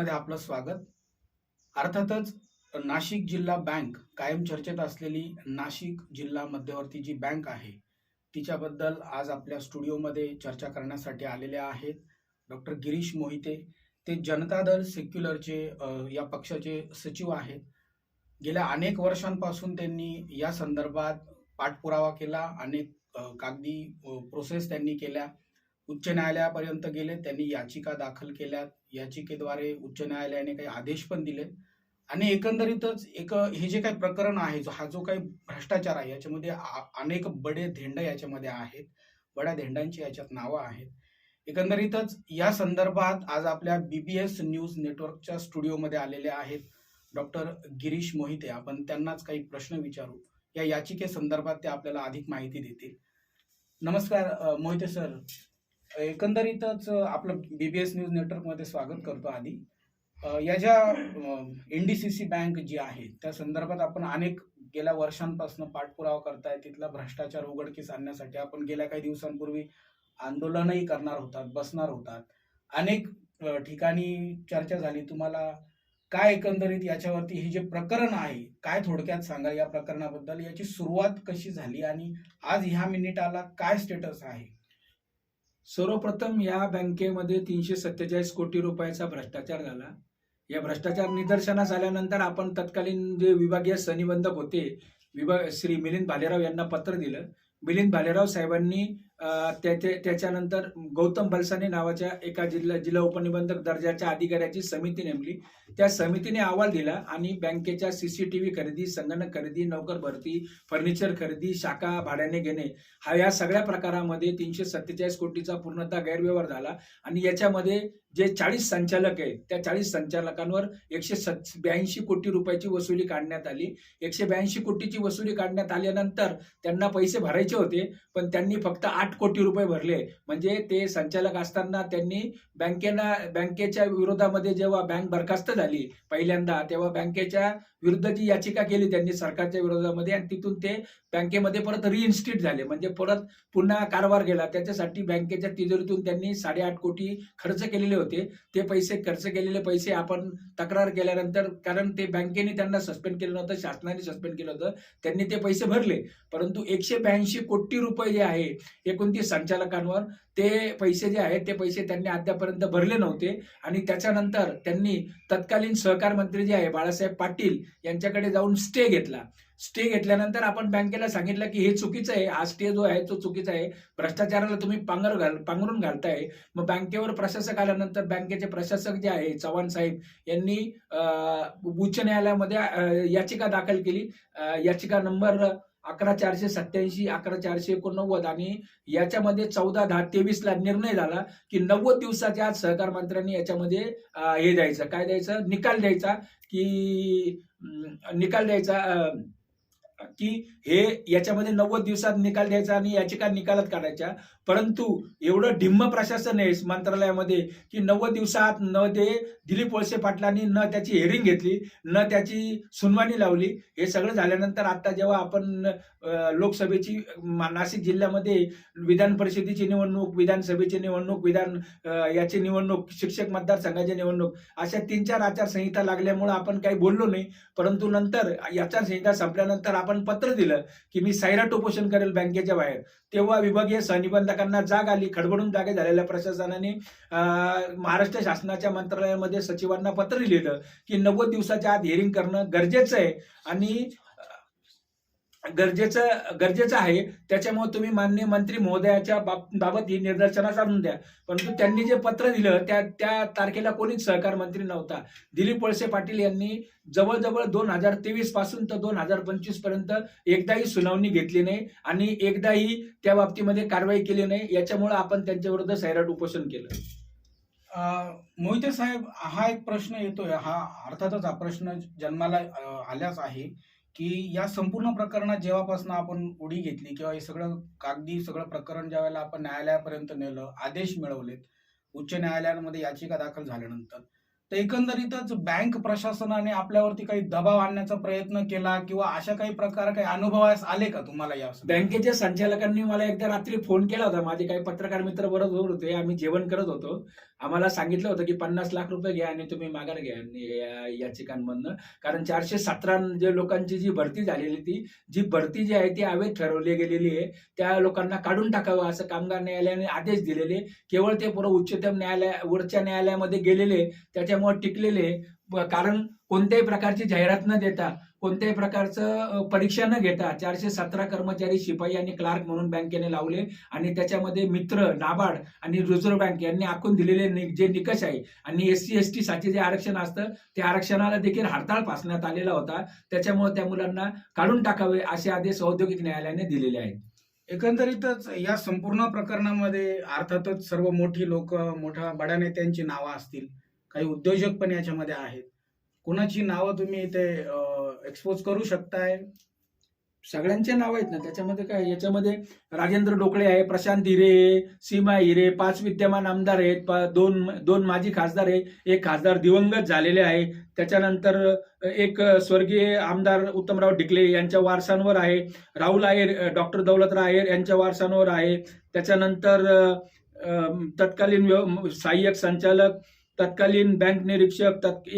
मध्ये आपलं स्वागत. अर्थातच नाशिक जिल्हा बँक कायम चर्चेत असलेली नाशिक जिल्हा मध्यवर्ती जी बँक आहे तिच्याबद्दल आज आपल्या स्टुडिओमध्ये चर्चा करण्यासाठी आलेल्या आहेत डॉक्टर गिरीश मोहिते. ते जनता दल सेक्युलरचे या पक्षाचे सचिव आहेत. गेल्या अनेक वर्षांपासून त्यांनी या संदर्भात पाठपुरावा केला अनेक कागदी प्रोसेस त्यांनी केल्या. उच्च न्यायालयापर्यंत गेले त्यांनी याचिका दाखल केल्या याचिकेद्वारे उच्च न्यायालयाने काही आदेश पण दिले आणि एकंदरीतच एक हे जे काही प्रकरण आहे जो हा जो काही भ्रष्टाचार आहे याच्यामध्ये आ- अनेक बडे धेंड याच्यामध्ये आहेत. बड्या धेंडांची याच्यात नावं आहेत. एकंदरीतच या संदर्भात आज आपल्या बीबीएस न्यूज नेटवर्कच्या स्टुडिओमध्ये आलेले आहेत डॉक्टर गिरीश मोहिते. आपण त्यांनाच काही प्रश्न विचारू. या याचिके संदर्भात ते आपल्याला अधिक माहिती देतील. नमस्कार मोहिते सर. एकंदरीतच आपलं बी बी एस न्यूज नेटवर्कमध्ये स्वागत करतो आधी. या ज्या N D C C bank जी आहे त्या संदर्भात आपण अनेक गेल्या वर्षांपासून पाठपुरावा करताय. तिथला भ्रष्टाचार उघडकीस आणण्यासाठी आपण गेल्या काही दिवसांपूर्वी आंदोलनही करणार होतात बसणार होतात. अनेक ठिकाणी चर्चा झाली. तुम्हाला काय एकंदरीत याच्यावरती हे जे प्रकरण आहे काय थोडक्यात सांगा या प्रकरणाबद्दल? याची सुरुवात कशी झाली आणि आज ह्या मिनिटाला काय स्टेटस आहे? सर्वप्रथम या बँकेमध्ये तीनशे सत्तेचाळीस कोटी रुपयाचा भ्रष्टाचार झाला. या भ्रष्टाचार निदर्शनास आल्यानंतर आपण तत्कालीन जे विभागीय सनिबंधक होते विभाग श्री मिलिंद भालेराव यांना पत्र दिलं. मिलिंद भालेराव साहेबांनी त्याचे त्याच्यानंतर गौतम बलसाने नावाच्या एका जिल्हा जिल्हा उपनिबंधक दर्जाच्या अधिकाऱ्याची समिती नेमली. त्या समितीने अहवाल दिला आणि बँकेच्या सी सी टी व्ही खरेदी संगणक खरेदी नोकर भरती फर्निचर खरेदी शाखा भाड्याने घेणे हा या सगळ्या प्रकारामध्ये तीनशे सत्तेचाळीस कोटीचा पूर्णतः गैरव्यवहार झाला. आणि याच्यामध्ये जे चाळीस संचालक आहेत त्या चाळीस संचालकांवर एकशे सत् ब्याऐंशी कोटी रुपयाची वसुली काढण्यात आली. एकशे ब्याऐंशी कोटीची वसुली काढण्यात आल्यानंतर त्यांना पैसे भरायचे होते पण त्यांनी फक्त आठ कोटी रुपये भरले. म्हणजे ते संचालक असताना त्यांनी बँकेना बँकेच्या विरोधामध्ये जेव्हा बँक बरखास्त झाली पहिल्यांदा तेव्हा बँकेच्या विरुद्ध जी याचिका केली त्यांनी सरकारच्या विरोधामध्ये आणि तिथून ते बँकेमध्ये परत रिइन्स्टिट झाले. म्हणजे परत पुन्हा कारभार गेला. त्याच्यासाठी बँकेच्या तिजोरीतून त्यांनी साडेआठ कोटी खर्च केलेले होते ते पैसे खर्च केलेले पैसे आपण तक्रार केल्यानंतर कारण ते बँकेने त्यांना सस्पेंड केलं नव्हतं शासनाने सस्पेंड केलं होतं त्यांनी ते पैसे भरले. परंतु एकशे ब्याऐंशी कोटी रुपये जे आहे एकोणतीस संचालकांवर ते पैसे जे आहेत ते पैसे त्यांनी अद्यापर्यंत भरले नव्हते. आणि त्याच्यानंतर त्यांनी तत्कालीन सहकार मंत्री जे आहे बाळासाहेब पाटील यांच्याकडे जाऊन स्टे घेतला. स्टे घेतल्यानंतर आपण बँकेला सांगितलं की हे चुकीचं आहे हा स्टे जो आहे तो चुकीचा आहे. भ्रष्टाचाराला तुम्ही पांगर घाल पांघरून घालताय. मग बँकेवर प्रशासक आल्यानंतर बँकेचे प्रशासक जे आहे चव्हाण साहेब यांनी उच्च न्यायालयामध्ये याचिका दाखल केली. याचिका नंबर अकरा चारशे सत्याऐंशी अकरा चारशे एकोणनव्वद आणि याच्यामध्ये चौदा दहा तेवीस ला निर्णय झाला की नव्वद दिवसाच्या आत सहकार मंत्र्यांनी याच्यामध्ये हे द्यायचं. काय द्यायचं? निकाल द्यायचा की निकाल द्यायचा की हे याच्यामध्ये नव्वद दिवसात निकाल द्यायचा आणि याचिका निकालात काढायच्या. परंतु एवढं ढिम्म प्रशासन आहे मंत्रालयामध्ये की नव्वद दिवसात न ते दिलीप वळसे पाटलांनी न त्याची हेरिंग घेतली न त्याची सुनवाणी लावली हे सगळं झाल्यानंतर आता जेव्हा आपण लोकसभेची मा- नाशिक जिल्ह्यामध्ये विधान परिषदेची निवडणूक विधानसभेची निवडणूक विधान याची निवडणूक शिक्षक मतदारसंघाची निवडणूक अशा तीन चार आचारसंहिता लागल्यामुळे आपण काही बोललो नाही. परंतु नंतर आचारसंहिता संपल्यानंतर आपण पत्र दिलं की मी सायराट उपोषण करेल बँकेच्या बाहेर. तेव्हा विभागीय सहनिबंधकांना जाग आली खडबडून जागे झालेल्या प्रशासनाने महाराष्ट्र शासनाच्या मंत्रालयामध्ये सचिवांना पत्र लिहिलं की नव्वद दिवसाच्या आत हिअरिंग करणं गरजेचं आहे. आणि गरजेचं गरजेचं आहे. त्याच्यामुळे तुम्ही माननीय मंत्री महोदयाच्या बाब- बाबत ही निदर्शनास आणून द्या. परंतु त्यांनी जे पत्र दिलं त्या त्या तारखेला कोणीच सहकार मंत्री नव्हता. दिलीप वळसे पाटील यांनी जवळजवळ दोन हजार तेवीसपासून तर दोन हजार पंचवीसपर्यंत एकदाही सुनावणी घेतली नाही आणि एकदाही त्या बाबतीमध्ये कारवाई केली नाही. याच्यामुळे आपण त्यांच्या विरुद्ध सैराट उपोषण केलं. मोहिते साहेब हा एक प्रश्न येतोय. हा अर्थातच हा प्रश्न जन्माला आल्याच आहे. की या संपूर्ण प्रकरणात जेव्हापासून आपण उडी घेतली किंवा हे सगळं कागदी सगळं प्रकरण ज्या वेळेला आपण न्यायालयापर्यंत नेलं आदेश मिळवलेत उच्च न्यायालयामध्ये याचिका दाखल झाल्यानंतर तर एकंदरीतच बँक प्रशासनाने आपल्यावरती काही दबाव आणण्याचा प्रयत्न केला किंवा अशा काही प्रकार काही अनुभवास आले का तुम्हाला या बँकेच्या संचालकांनी मला एकदा रात्री फोन केला होता. माझे काही पत्रकार मित्र बरोबर होते आम्ही जेवण करत होतो. आम्हाला सांगितलं होतं की पन्नास लाख रुपये घ्या आणि तुम्ही माघार घ्या या याचिकांमधनं. कारण चारशे सतरा जे लोकांची जी भरती झालेली ती जी भरती जी आहे ती अवैध ठरवली गेलेली आहे. त्या लोकांना काढून टाकावं असं कामगार न्यायालयाने आदेश दिलेले. केवळ ते पुढे उच्चतम न्यायालय वरच्या न्यायालयामध्ये गेलेले. त्याच्यामुळे टिकलेले. कारण कोणत्याही प्रकारची जाहिरात न देता कोणत्याही प्रकारचं परीक्षा न घेता चारशे सतरा कर्मचारी शिपाई आणि क्लार्क म्हणून बँकेने लावले आणि त्याच्यामध्ये मित्र नाबार्ड आणि रिझर्व्ह बँक यांनी आखून दिलेले जे निकष आहे आणि एस सी एस टी साठी जे आरक्षण असतं त्या आरक्षणाला देखील हरताळ फासण्यात आलेला होता. त्याच्यामुळे त्या मुलांना काढून टाकावे असे आदेश औद्योगिक न्यायालयाने दिलेले आहेत. एकंदरीतच या संपूर्ण प्रकरणामध्ये अर्थातच सर्व मोठी लोक मोठ्या बड्या नेत्यांची नावं असतील. काही उद्योजक पण याच्यामध्ये आहेत. कुणाची नावं तुम्ही इथे एक्सपोज करू शकताय? सगळ्यांचे नाव आहेत ना त्याच्यामध्ये काय याच्यामध्ये राजेंद्र डोकळे आहे प्रशांत हिरे सीमा हिरे पाच विद्यमान आमदार आहेत दोन दोन माजी खासदार आहे एक खासदार दिवंगत झालेले आहे त्याच्यानंतर एक स्वर्गीय आमदार उत्तमराव ढिकले यांच्या वारसांवर आहे राहुल आयर डॉक्टर दौलतराव आयर यांच्या वारसांवर आहे त्याच्यानंतर तत्कालीन व्यव- सहाय्यक संचालक तत्कालीन बँक निरीक्षक तत्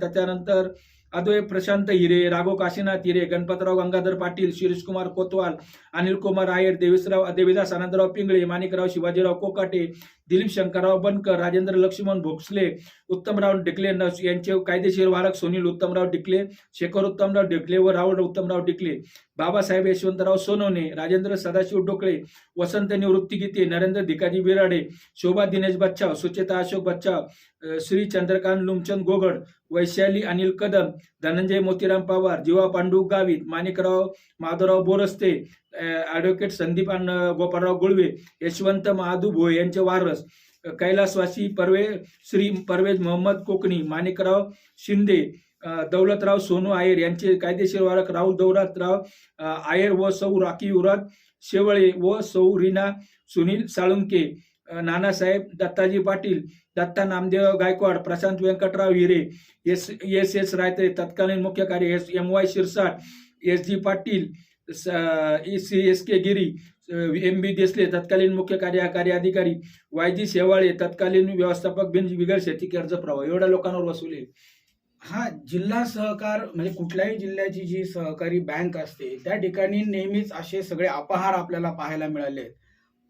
त्याच्यानंतर अद्वय प्रशांत हिरे राघव काशीनाथ हिरे गणपतराव गंगाधर पाटील शिरीषकुमार कोतवाल अनिल कुमार आयर देवीसराव देवीदास आनंदराव पिंगळे माणिकराव शिवाजीराव कोकाटे दिलीप शंकरराव बनकर राजेंद्र लक्ष्मण भोसले उत्तमराव डिकले नस- यांचे कायदेशीर वारक सुनील उत्तमराव डिकले शेखर उत्तमराव डिकले व राहुल उत्तमराव डिकले. बाबासाहेब यशवंतराव सोनवणे राजेंद्र सदाशिव डोकळे वसंत निवृत्ती गीते नरेंद्र धिकाजी बिराडे शोभा दिनेश बच्चाव सुचेता अशोक बच्चाव श्री चंद्रकांत लुमचंद गोगड वैशाली अनिल कदम धनंजय मोतीराम पवार जीवा पांडू गावित माणिकराव माधवराव बोरस्ते ॲडव्होकेट संदीप गोपाळराव गुळवे यशवंत महादू भोय यांचे वारस कैलासवासी परवे श्री परवेज मोहम्मद कोकणी माणिकराव शिंदे दौलतराव सोनू आयर यांचे कायदेशीर वारक राहुल दौलतराव आयर व सौ राखी उरात शेवळे व सौ Reena Sunil Salunke Nanasaheb Dattaji Patil Datta Namdev Gaikwad Prashant Vyankatrao Hire S S S Rayate तत्कालीन मुख्य कार्य S M Y Shirsat S G Patil C S K Giri M B Desale तत्कालीन मुख्य कार्यकारी अधिकारी वाय जी शेवाळे तत्कालीन व्यवस्थापक बिन बिगर शेती कर्ज प्रवाह एवढ्या लोकांवर वसुली हा जिल्हा सहकार म्हणजे कुठल्याही जिल्ह्याची जी सहकारी बँक असते त्या ठिकाणी नेहमीच असे सगळे अपहार आपल्याला पाहायला मिळाले आहेत.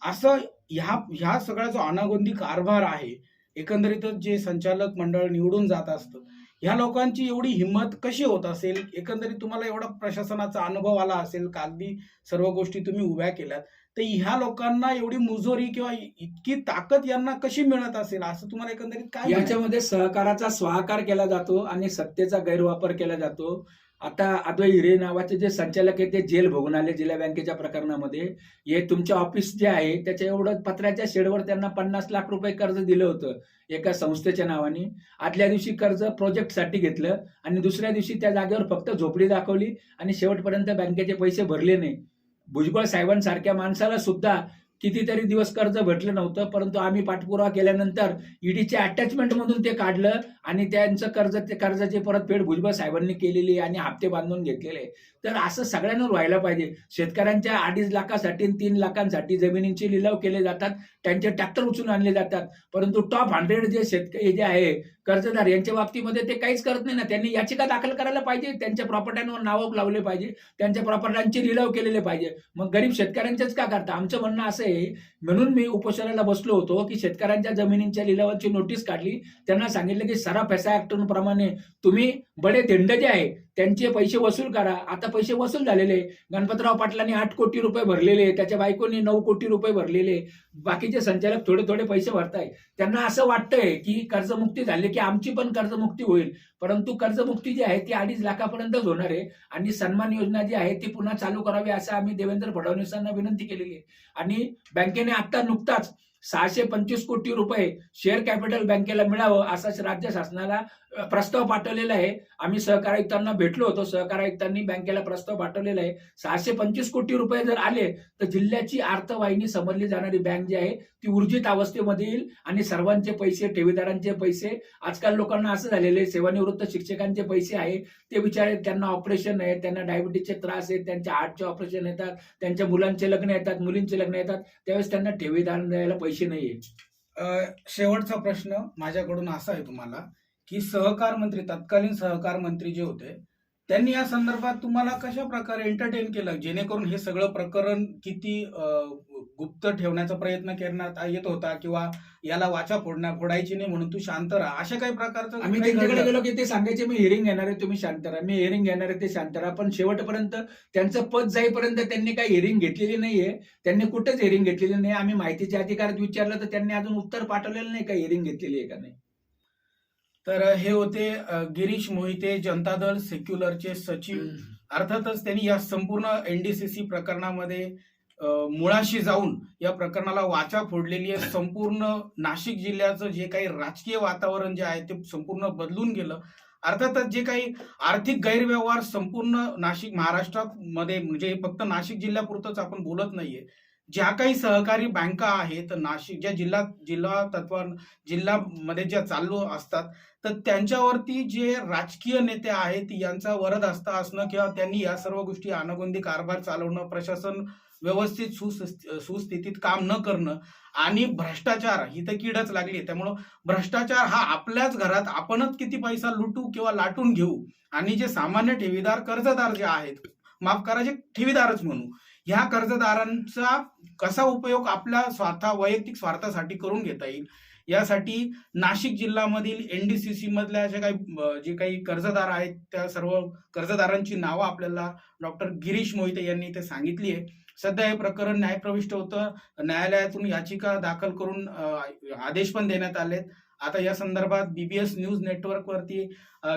असं ह्या ह्या सगळा जो अनागोंदी कारभार आहे एकंदरीतच जे संचालक मंडळ निवडून जात असतं ह्या लोकांची एवढी हिंमत कशी होत असेल? एकंदरीत तुम्हाला एवढा प्रशासनाचा अनुभव आला असेल कागदी सर्व गोष्टी तुम्ही उभ्या केल्यात तर ह्या लोकांना एवढी मुजोरी किंवा इतकी ताकद यांना कशी मिळत असेल? असं तुम्हाला एकंदरीत काय याच्यामध्ये सहकाराचा स्वाकार केला जातो आणि सत्तेचा गैरवापर केला जातो. आता अद्वै हिरे नावाचे जे संचालक आहे ते जेल भोगून आले जिल्हा बँकेच्या प्रकरणामध्ये. हे तुमच्या ऑफिस जे आहे त्याच्या एवढं पत्र्याच्या शेडवर त्यांना पन्नास लाख रुपये कर्ज दिलं होतं एका संस्थेच्या नावाने. आदल्या दिवशी कर्ज प्रोजेक्टसाठी घेतलं आणि दुसऱ्या दिवशी त्या जागेवर फक्त झोपडी दाखवली आणि शेवटपर्यंत बँकेचे पैसे भरले नाही. भुजबळ साहेबांसारख्या माणसाला सुद्धा कितीतरी दिवस कर्ज भेटलं नव्हतं परंतु आम्ही पाठपुरावा केल्यानंतर ईडीच्या अटॅचमेंट मधून ते काढलं आणि त्यांचं कर्ज ते कर्जाची परतफेड भुजबळ साहेबांनी केलेली आहे आणि हप्ते बांधून घेतलेले आहे. तर असं सगळ्यांवर व्हायला पाहिजे. शेतकऱ्यांच्या अडीच लाखासाठी तीन लाखांसाठी जमिनींचे लिलाव केले जातात त्यांचे ट्रॅक्टर उचलून आणले जातात. परंतु टॉप हंड्रेड जे शेतकरी जे आहे कर्जदार यांच्या बाबतीमध्ये ते काहीच करत नाही ना. त्यांनी याचिका दाखल करायला पाहिजे त्यांच्या प्रॉपर्ट्यांवर नावं लावले पाहिजे त्यांच्या प्रॉपर्ट्यांचे लिलाव केलेले पाहिजे. मग गरीब शेतकऱ्यांचेच का करता? आमचं म्हणणं असं आहे म्हणून मी उपोषणाला बसलो होतो की शेतकऱ्यांच्या जमिनींच्या लिलावाची नोटीस काढली. त्यांना सांगितलं की सरा पैसा ऍक्ट प्रमाणे तुम्ही बडे धेंड जे आहे. त्यांचे पैसे वसूल करा. आता पैसे वसूल झालेले. गणपतराव पाटलांनी आठ कोटी रुपये भरलेले. त्याच्या बायकोनी नऊ कोटी रुपये भरलेले. बाकीचे संचालक थोडे थोडे पैसे भरताय त्यांना असं वाटतंय की कर्जमुक्ती झाली की आमची पण कर्जमुक्ती होईल. परंतु कर्जमुक्ती जी आहे ती अडीच लाखापर्यंतच होणार आहे. आणि सन्मान योजना जी आहे ती पुन्हा चालू करावी असं आम्ही देवेंद्र फडणवीसांना विनंती केलेली आहे. आणि बँकेने आता नुकताच सहाशे पंचवीस कोटी रुपये शेअर कॅपिटल बँकेला मिळावं असा राज्य शासनाला प्रस्ताव पाठवलेला आहे. आम्ही सहकार आयुक्तांना भेटलो होतो. सहकार आयुक्तांनी बँकेला प्रस्ताव पाठवलेला आहे. सहाशे पंचवीस कोटी रुपये जर आले तर जिल्ह्याची अर्थवाहिनी समजली जाणारी बँक जी आहे ती ऊर्जित अवस्थेमध्ये येईल आणि सर्वांचे पैसे ठेवीदारांचे पैसे आजकाल लोकांना असं झालेले आहे, सेवानिवृत्त शिक्षकांचे पैसे आहे ते बिचारे त्यांना ऑपरेशन आहे त्यांना डायबिटीसचे त्रास आहेत त्यांच्या हार्टचे ऑपरेशन येतात त्यांच्या मुलांचे लग्न येतात मुलींचे लग्न येतात त्यावेळेस त्यांना ठेवीदार द्यायला पैसे नाही शेवटचा प्रश्न माझ्याकडून असा आहे तुम्हाला की सहकार मंत्री तत्कालीन सहकार मंत्री जे होते त्यांनी या संदर्भात तुम्हाला कशा प्रकारे एंटरटेन केलं? जेणेकरून हे सगळं प्रकरण किती गुप्त ठेवण्याचा प्रयत्न करण्यात येत होता किंवा याला वाचा फोडण्या फोडायची नाही म्हणून तू शांत राहा. अशा काही प्रकारचं आम्ही त्यांच्याकडे? गेलो की ते सांगायचे मी हिअरिंग घेणार आहे तुम्ही शांत राहा. मी हिअरिंग घेणार आहे ते शांत राहा. पण शेवटपर्यंत त्यांचं पद जाईपर्यंत त्यांनी काही हिअरिंग घेतलेली नाहीये. त्यांनी कुठेच हिअरिंग घेतलेली नाही. आम्ही माहितीच्या अधिकारात विचारलं तर त्यांनी अजून उत्तर पाठवलेलं नाही का हिअरिंग घेतलेली आहे का नाही. तर हे होते गिरीश मोहिते जनता दल सेक्युलरचे सचिव. अर्थातच त्यांनी या संपूर्ण एनडीसीसी प्रकरणामध्ये मुळाशी जाऊन या प्रकरणाला वाचा फोडलेली आहे. संपूर्ण नाशिक जिल्ह्याचं जे काही राजकीय वातावरण जे आहे ते संपूर्ण बदलून गेलं. अर्थातच जे काही आर्थिक गैरव्यवहार संपूर्ण नाशिक महाराष्ट्रामध्ये म्हणजे फक्त नाशिक जिल्ह्यापुरतंच आपण बोलत नाहीये. ज्या काही सहकारी बँका आहेत नाशिक ज्या जिल्हा जिल्हा तत्वा जिल्ह्यामध्ये ज्या चालू असतात तर त्यांच्यावरती जे राजकीय नेते आहेत यांचा वरद असता असणं किंवा त्यांनी या सर्व गोष्टी अनगोंदी कारभार चालवणं प्रशासन व्यवस्थित सुस्थितीत काम न करणं आणि भ्रष्टाचार ही तर कीडच लागली त्यामुळं भ्रष्टाचार हा आपल्याच घरात आपणच किती पैसा लुटू किंवा लाटून घेऊ आणि जे सामान्य ठेवीदार कर्जदार जे आहेत माफ करा जे ठेवीदारच म्हणू ह्या कर्जदारांचा कसा उपयोग आपल्या स्वतः वैयक्तिक स्वार्थासाठी करून घेता येईल? यासाठी नाशिक जिल्ह्यामधील एनडीसीसी मधल्या जे काही जे काही कर्जदार आहेत त्या सर्व कर्जदारांची नावं आपल्याला डॉक्टर गिरीश मोहिते यांनी इथे सांगितली आहे. सध्या हे प्रकरण न्यायप्रविष्ट होतं. न्यायालयातून याचिका दाखल करून आदेश पण देण्यात आलेत. आता या संदर्भात बीबीएस न्यूज नेटवर्कवरती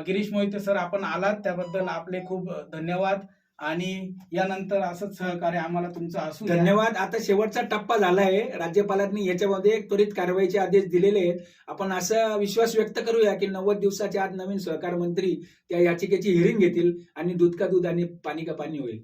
गिरीश मोहिते सर आपण आलात. त्याबद्दल आपले खूप धन्यवाद. आणि यानंतर असंच सहकार्य आम्हाला तुमचं असू धन्यवाद. आता शेवटचा टप्पा झाला आहे राज्यपालांनी याच्यामध्ये एक त्वरित कारवाईचे आदेश दिलेले आहेत. आपण असा विश्वास व्यक्त करूया की नव्वद दिवसाच्या आत नवीन सहकार मंत्री त्या याचिकेची हिअरिंग घेतील आणि दूध का दूध आणि पाणी का पाणी होईल.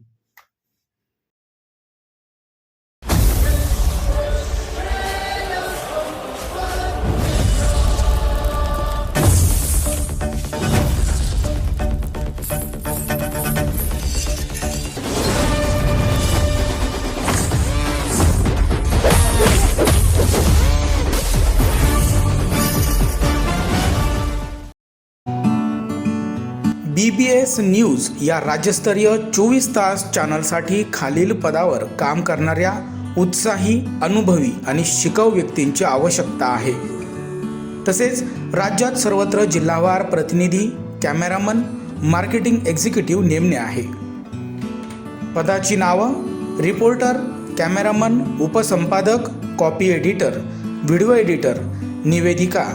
एस न्यूज या राज्यस्तरीय चोवीस तास चॅनलसाठी खालील पदावर काम करणाऱ्या उत्साही अनुभवी आणि शिकाऊ व्यक्तींची आवश्यकता आहे. तसेच राज्यात सर्वत्र जिल्हावार प्रतिनिधी कॅमेरामन मार्केटिंग एक्झिक्युटिव्ह नेमणे आहे. पदाची नावं रिपोर्टर कॅमेरामन उपसंपादक कॉपी एडिटर व्हिडिओ एडिटर निवेदिका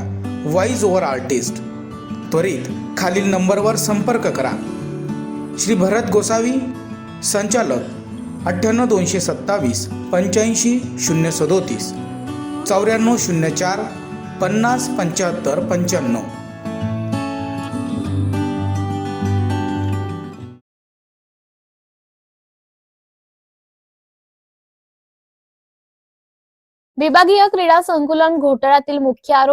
व्हॉइस ओव्हर आर्टिस्ट त्वरित खालील नंबरवर संपर्क करा. श्री भरत गोसावी संचालक अठ्ठ्याण्णव दोनशे सत्तावीस पंच्याऐंशी शून्य सदोतीस चौऱ्याण्णव शून्य चार पन्नास पंच्याहत्तर पंच्याण्णव. विभागीय क्रीडा संकुलन घोटाळ्यातील मुख्य आरोपी